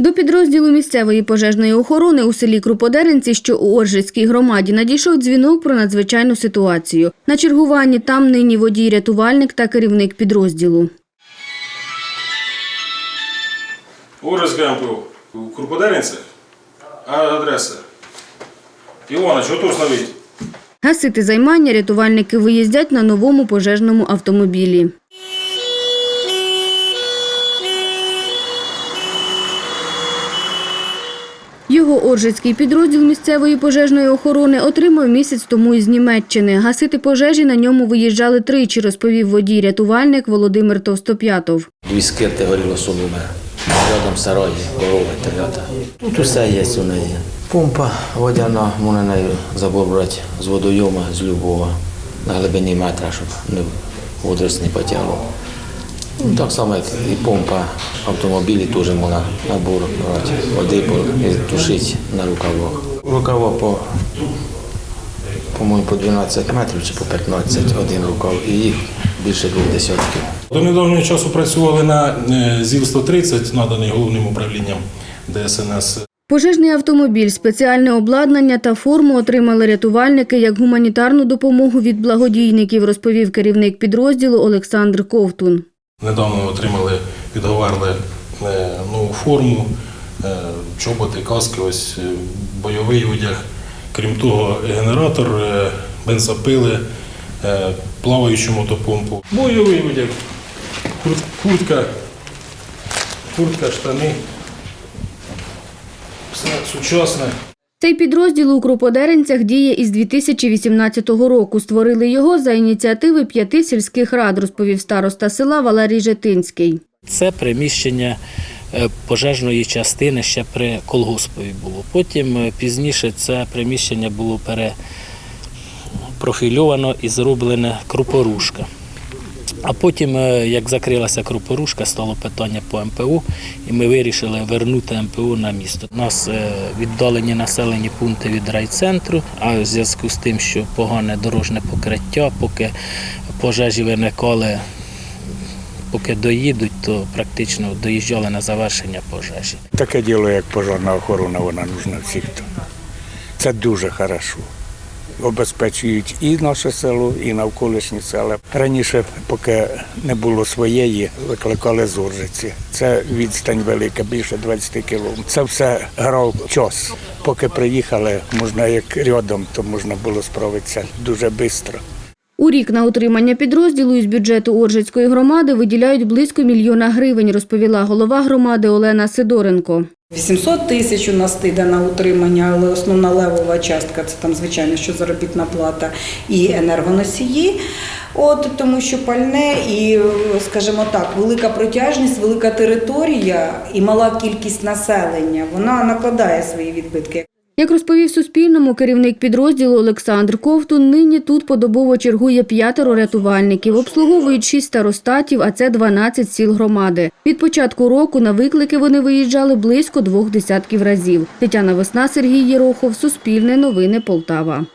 До підрозділу місцевої пожежної охорони у селі Круподеренці, що у Оржицькій громаді, надійшов дзвінок про надзвичайну ситуацію. На чергуванні там нині водій-рятувальник та керівник підрозділу. ГМПУ. У Круподеринцях? А адреса? Іванович, готов становити? Гасити займання рятувальники виїздять на новому пожежному автомобілі. Його Оржицький підрозділ місцевої пожежної охорони отримав місяць тому із Німеччини. Гасити пожежі на ньому виїжджали тричі, розповів водій-рятувальник Володимир Товстоп'ятов. Дві скирти горіло соломе. Рядом сараї, корови, телята. Тут усе є у неї. Помпа водяна, можна нею забор брати з водойома, з любого, на глибині метра, щоб не водорость не потягло. Ну, так само, як і помпа автомобілі теж можна набор брати, води по- і тушити на рукавах. Рукава по, по-моєму, по 12 метрів чи по 15 один рукав, і їх більше двох десятків. До недавнього часу працювали на е, ЗІЛ-130, наданий головним управлінням ДСНС. Пожежний автомобіль, спеціальне обладнання та форму отримали рятувальники як гуманітарну допомогу від благодійників, розповів керівник підрозділу Олександр Ковтун. Недавно отримали, підговарли е, нову форму, е, чоботи, каски, ось е, бойовий одяг. Крім того, генератор, бензопили, плаваючу мотопомпу. Бойовий одяг, куртка, куртка, штани. Все сучасне. Цей підрозділ у Круподеренцях діє із 2018 року. Створили його за ініціативи п'яти сільських рад, розповів староста села Валерій Жетинський. Це приміщення е, пожежної частини ще при колгоспові було. Потім е, пізніше це приміщення було перепрофільовано і зроблене крупорушка. А потім, е, як закрилася крупорушка, стало питання по МПУ, і ми вирішили вернути МПУ на місто. У нас е, віддалені населені пункти від райцентру, а в зв'язку з тим, що погане дорожне покриття, поки пожежі виникали поки доїдуть, то практично доїжджали на завершення пожежі. Таке діло, як пожежна охорона, вона нужна всім. Це дуже хорошо. Обезпечують і наше село, і навколишні села. Раніше, поки не було своєї, викликали з Оржиці. Це відстань велика, більше 20 кілометрів. Це все грав час. Поки приїхали, можна як рядом, то можна було справитися дуже швидко. У рік на утримання підрозділу із бюджету Оржицької громади виділяють близько мільйона гривень, розповіла голова громади Олена Сидоренко. 800 тисяч у нас йде на утримання, але основна левова частка це там, звичайно, що заробітна плата і енергоносії. От тому, що пальне і, скажімо так, велика протяжність, велика територія і мала кількість населення, вона накладає свої відбитки. Як розповів Суспільному керівник підрозділу Олександр Ковтун, нині тут подобово чергує п'ятеро рятувальників, обслуговують шість старостатів, а це 12 сіл громади. Від початку року на виклики вони виїжджали близько двох десятків разів. Тетяна Весна, Сергій Єрохов, Суспільне новини Полтава.